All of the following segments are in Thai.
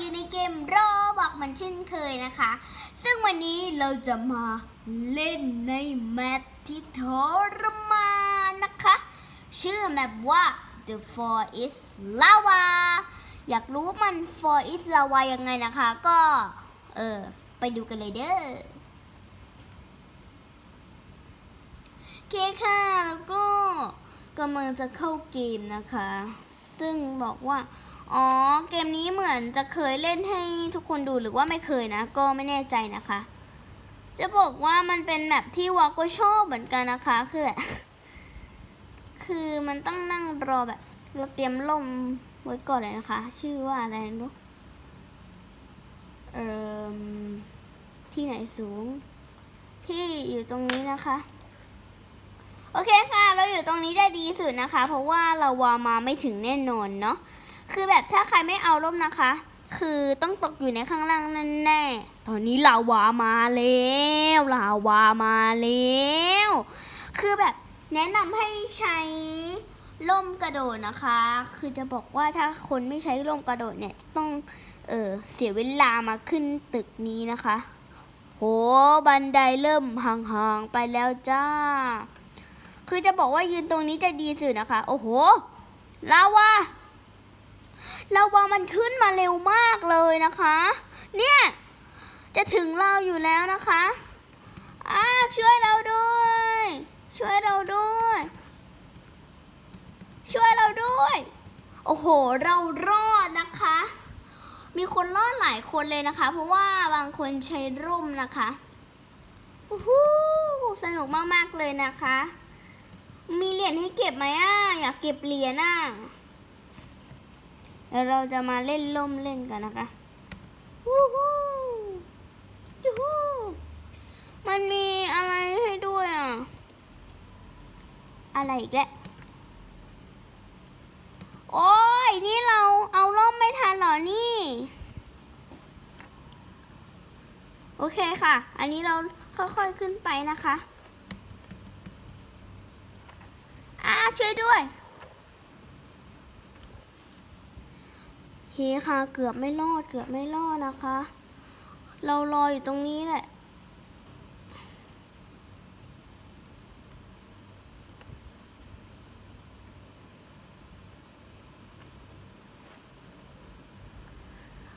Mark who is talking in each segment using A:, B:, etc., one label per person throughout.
A: อยู่ในเกมรอบอกมันเช่นเคยนะคะ ซึ่งวันนี้เราจะมาเล่นในแมปที่ทรมานนะคะ ชื่อแมปว่า The For Is Lava อยากรู้ว่ามัน For Is Lava ยังไงนะคะ ก็ เออ ไปดูกันเลยเด้อโอเคค่ะ แล้วก็กำลังจะเข้าเกมนะคะ ซึ่งบอกว่า อ๋อ เกมนี้เหมือนจะเคยเล่นให้ทุกคนดูหรือว่าไม่เคยนะ ก็ไม่แน่ใจนะคะ จะบอกว่ามันเป็นแบบที่วาก็ชอบเหมือนกันนะคะ คือแบบคือมันต้องนั่งรอแบบ เราเตรียมล่มไว้ก่อนเลยนะคะ ชื่อว่าอะไรนะลูกเอ่อที่ไหนสูง ที่อยู่ตรงนี้นะคะ โอเคค่ะ เราอยู่ตรงนี้ได้ดีสุดนะคะ เพราะว่าเราวามาไม่ถึงแน่นอนเนาะ คือแบบถ้าใครไม่เอาร่มนะคะ คือต้องตกอยู่ในข้างล่างนั่นแน่ ตอนนี้ลาวามาแล้วลาวามาแล้วคือแบบแนะนำให้ใช้ร่มกระโดดนะคะ คือจะบอกว่าถ้าคนไม่ใช้ร่มกระโดดเนี่ยต้องเออเสียเวลามาขึ้นตึกนี้นะคะ โหบันไดเริ่มห่างๆไปแล้วจ้า คือจะบอกว่ายืนตรงนี้จะดีสุดนะคะ โอ้โหลาวา ลาวามันขึ้นมาเร็วมากเลยนะคะ เนี่ย จะถึงเราอยู่แล้วนะคะอ่าช่วยเราด้วย ช่วยเราด้วย ช่วยเราด้วย โอ้โห เรารอดนะคะ มีคนรอดหลายคนเลยนะคะ เพราะว่าบางคนใช้ร่มนะคะอู้หูสนุกมาก ๆ เลยนะคะ มีเหรียญให้เก็บไหมอะ อยากเก็บเหรียญอะ เดี๋ยวเราจะมาเล่นล่มเล่นกันนะคะวู้ฮู้ยูฮู้มันมีอะไรให้ด้วยอะ อะไรอีกแล้วโอ้ย นี่เราเอาล่มไม่ทันหรอนี่ โอเคค่ะ อันนี้เราค่อยๆขึ้นไปนะคะอ่าช่วยด้วยเฮ ค่ะ เกือบไม่รอด เกือบไม่รอดนะคะ เรารออยู่ตรงนี้แหละ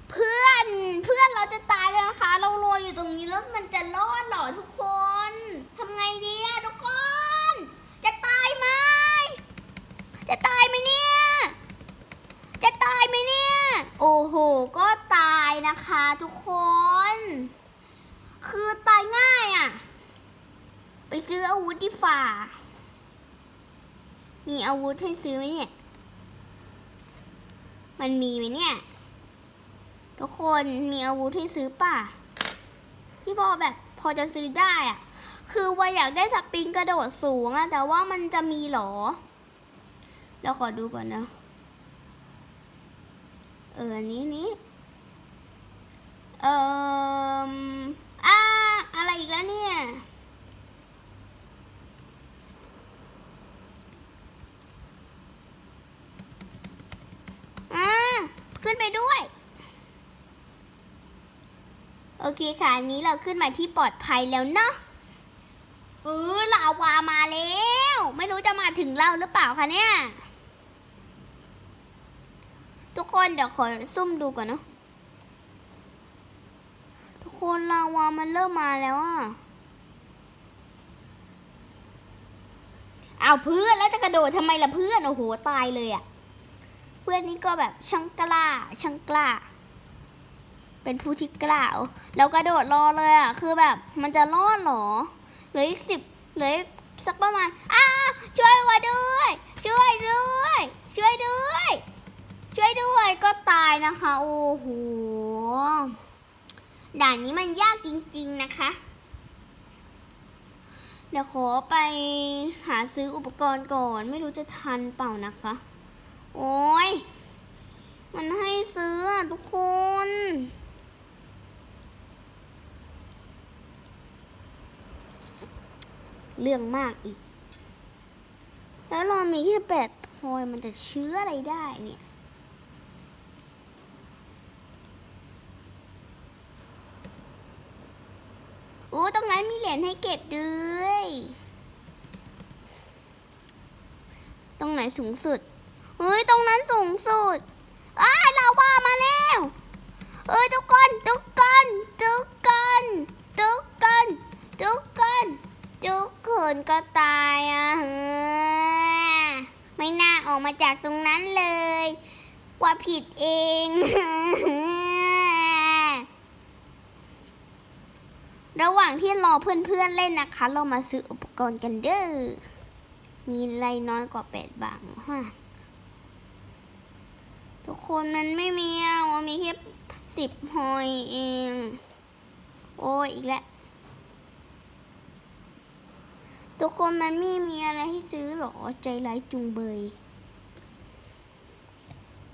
A: เพื่อน เพื่อนเราจะตายแล้วนะคะ เรารออยู่ตรงนี้แล้วมันจะรอดเหรอทุกคนทำไงดีอะทุกคน จะตายไหม จะตายไหมเนี่ย จะตายไหมเนี่ย โอ้โห ก็ตายนะคะทุกคน คือตายง่ายอะ่ะ ไปซื้ออาวุธดีฝ่า มีอาวุธให้ซื้อไหมเนี่ย มันมีไหมเนี่ย ทุกคนมีอาวุธให้ซื้อป่ะ ที่พอแบบพอจะซื้อได้อะคือว่าอยากได้สปริงกระโดดสูงอะแต่ว่ามันจะมีหรอ เราขอดูก่อนนะ เอออันนี้นี้เอ่ออ่าอะไรอีกแล้วเนี่ยอ่าขึ้นไปด้วย โอเคค่ะอันนี้เราขึ้นมาที่ปลอดภัยแล้วเนาะเออลาวามาแล้ว ไม่รู้จะมาถึงเราหรือเปล่าคะเนี่ย ทุกคนเดี๋ยวขอซุ่มดูก่อนเนาะทุกคนลาวามันเริ่มมาแล้วอะเอาเพื่อนแล้วจะกระโดดทำไมล่ะเพื่อนโอ้โหตายเลยอะเพื่อนนี่ก็แบบช่างกล้าช่างกล้า เป็นผู้ที่กล้าแล้วกระโดดรอเลยอะคือแบบมันจะรอดเหรอเหลืออีกสิบเหลืออีกสักประมาณอ้าช่วยว่าด้วย ช่วยด้วย ช่วยด้วย ช่วยด้วยก็ตายนะคะ โอ้โห ด่านนี้มันยากจริง ๆนะคะ เดี๋ยวขอไปหาซื้ออุปกรณ์ก่อน ไม่รู้จะทันเปล่านะคะ โอ้ย มันให้ซื้ออะทุกคนเรื่องมากอีก แล้วเรามีแค่แปดพอยมันจะเชื้ออะไรได้เนี่ย อู้ ตรงนั้นมีเขียญให้เก็บด้วย ตรงไหนสูงสุด เฮ้ย ตรงนั้นสูงสุดอ้ายลาว่ามาแล้วเอ้ยทุกคนทุกคนทุกคนทุกคนทุกคนทุกคนก็ตายอะเฮ้อไม่น่าออกมาจากตรงนั้นเลย ว่าผิดเอง ระหว่างที่รอเพื่อนๆเล่นนะคะ เรามาซื้ออุปกรณ์กันเด้อ มีอะไรน้อยกว่าแปดบาทฮะทุกคนมันไม่มีอะมีแค่สิบหอยเอง โอ้อีกแล้ว ทุกคนมันไม่มีอะไรให้ซื้อหรอ ใจร้ายจุงเบย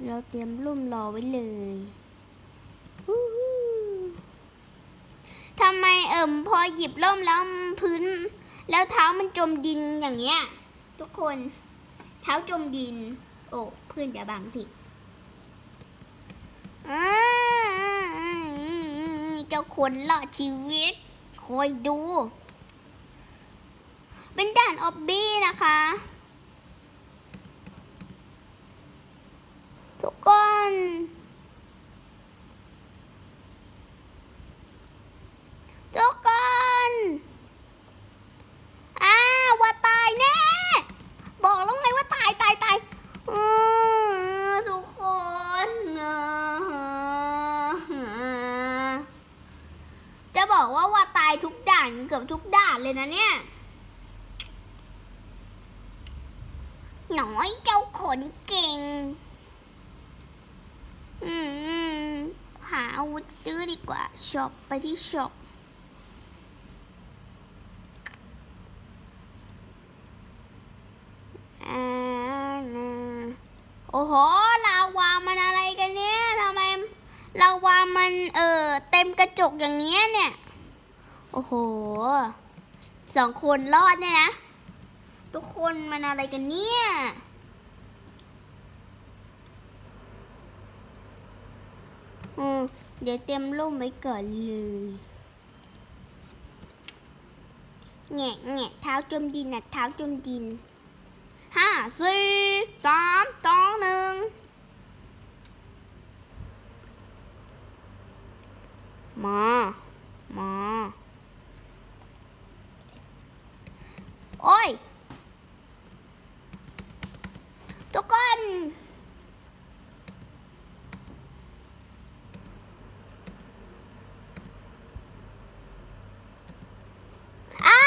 A: เราเตรียมร่มรอไว้เลยฮู้ฮู้ ทำไมเอิ่มพอหยิบร่มแล้วพื้น แล้วเท้ามันจมดินอย่างเงี้ย ทุกคนเท้าจมดิน โอ้เพื่อนอย่าบังสิเจ้าคนรอชีวิต คอยดู เป็นด่านออบบี้นะคะ ทุกคน ทุกคน อ้าวว่าตายแน่ บอกแล้วไงว่าตายตายตายเออทุกคนนะจะบอกว่าว่าตายทุ เกือบทุกด่านเลยนะเนี่ย หน่อยเจ้าขนเก่ง อืมหาอาวุธซื้อดีกว่าช็อปไปที่ช็อปอ่าโอ้โหลาวามันอะไรกันเนี่ยทำไมลาวามันเออเต็มกระจกอย่างเงี้ยเนี่ย โอ้โหสองคนรอดเนี่ยนะ ทุกคนมันอะไรกันเนี่ย อืม เดี๋ยวเตรียมร่มไว้ก่อนเลยแงะแงะเท้าจมดินนะเท้าจมดินห้าสี่สามสองหนึ่งมา มา โอ้ย ทุกคนอ่า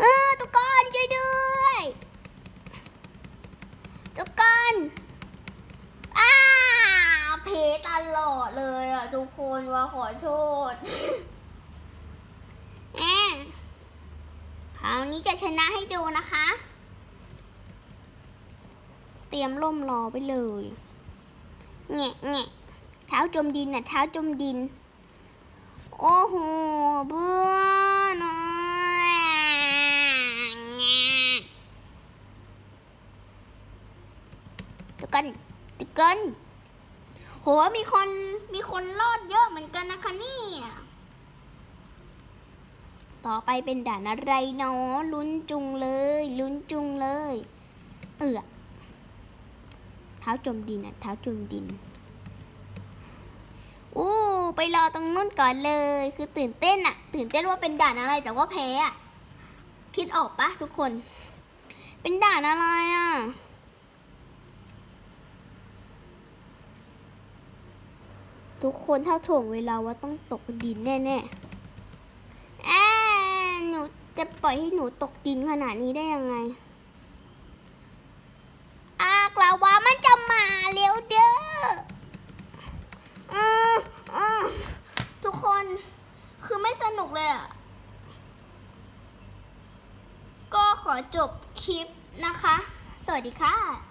A: เออทุกคนช่วยด้วย ทุกคน อ้าเพตลอดเลยอะทุกคนว่าขอโทษ แอะ ครานี้จะชนะให้ดูนะคะ เตรียมร่มรอไปเลยแงะแงะเท้าจมดินน่ะเท้าจมดิน โอ้โหเบื่อน่อยแงะทุกคนทุกคนโหมีคนมีคนรอดเยอะเหมือนกันนะคะนี่ ต่อไปเป็นด่านอะไรเนาะลุ้นจุงเลย ลุ้นจุงเลย เอือเท้าจมดินอะเท้าจมดินอู้ไปรอตรงนู้นก่อนเลย คือตื่นเต้นอะตื่นเต้นว่าเป็นด่านอะไรแต่ว่าแพ้อะคิดออกปะทุกคน เป็นด่านอะไรอะทุกคนถ้าถ่วงเวลาว่าต้องตกดินแน่ๆ จะปล่อยให้หนูตกดินขนาดนี้ได้ยังไง อากลาวามันจะมาเร็วเด้อออทุกคนคือไม่สนุกเลยอะ ก็ขอจบคลิปนะคะ สวัสดีค่ะ